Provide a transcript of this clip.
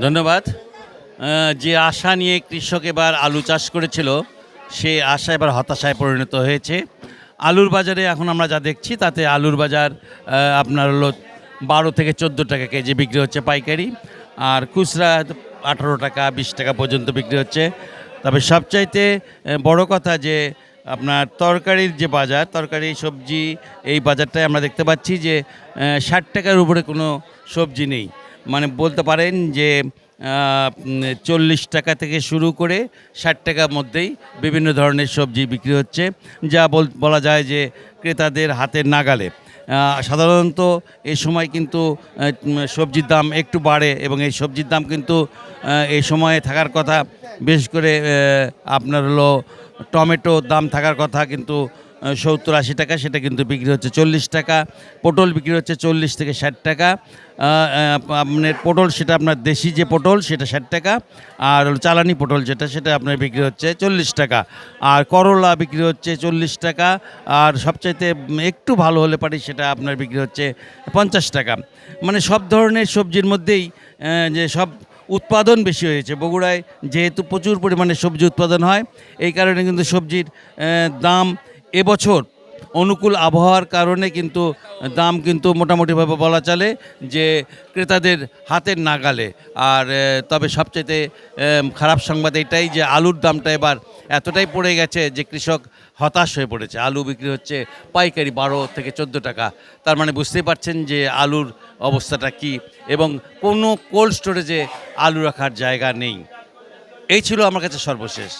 ধন্যবাদ। যে আশা নিয়ে কৃষক এবার আলু চাষ করেছিল, সে আশা এবার হতাশায় পরিণত হয়েছে। আলুর বাজারে এখন আমরা যা দেখছি, তাতে আলুর বাজার আপনার হলো বারো থেকে চোদ্দ টাকা কেজি বিক্রি হচ্ছে পাইকারি, আর খুচরা আঠারো টাকা, বিশ টাকা পর্যন্ত বিক্রি হচ্ছে। তবে সবচাইতে বড় কথা যে আপনার তরকারির যে বাজার, তরকারি, সবজি, এই বাজারটায় আমরা দেখতে পাচ্ছি যে ষাট টাকার উপরে কোনো সবজি নেই। মানে বলতে পারেন যে চল্লিশ টাকা থেকে শুরু করে ষাট টাকার মধ্যেই বিভিন্ন ধরনের সবজি বিক্রি হচ্ছে, যা বল- যায় যে ক্রেতাদের হাতের নাগালে। সাধারণত এই সময় কিন্তু সবজির দাম একটু বাড়ে এবং এই সবজির দাম কিন্তু এই সময়ে থাকার কথা, বিশেষ করে আপনার হলো টমেটো দাম থাকার কথা কিন্তু সত্তর আশি টাকা, সেটা কিন্তু বিক্রি হচ্ছে চল্লিশ টাকা। পটল বিক্রি হচ্ছে চল্লিশ থেকে ষাট টাকা। আপনার পটল, সেটা আপনার দেশি যে পটল, সেটা ষাট টাকা। আর চালানি পটল যেটা, সেটা আপনার বিক্রি হচ্ছে চল্লিশ টাকা। আর করলা বিক্রি হচ্ছে চল্লিশ টাকা। আর সবচাইতে একটু ভালো হলে পারি, সেটা আপনার বিক্রি হচ্ছে পঞ্চাশ টাকা। মানে সব ধরনের সবজির মধ্যেই যে সব উৎপাদন বেশি হয়েছে। বগুড়ায় যেহেতু প্রচুর পরিমাণে সবজি উৎপাদন হয়, এই কারণে কিন্তু সবজির দাম এবছর অনুকূল আবহাওয়ার কারণে কিন্তু দাম কিন্তু মোটামুটিভাবে বলা চলে যে ক্রেতাদের হাতের নাগালে। আর তবে সবচেয়ে খারাপ সংবাদ এটাই যে আলুর দামটা এবার এতটাই পড়ে গেছে যে কৃষক হতাশ হয়ে পড়েছে। আলু বিক্রি হচ্ছে পাইকারি বারো থেকে চোদ্দ টাকা। তার মানে বুঝতেই পারছেন যে আলুর অবস্থাটা কি এবং কোনো কোল্ড স্টোরেজে আলু রাখার জায়গা নেই। এই ছিল আমার কাছে সর্বশেষ।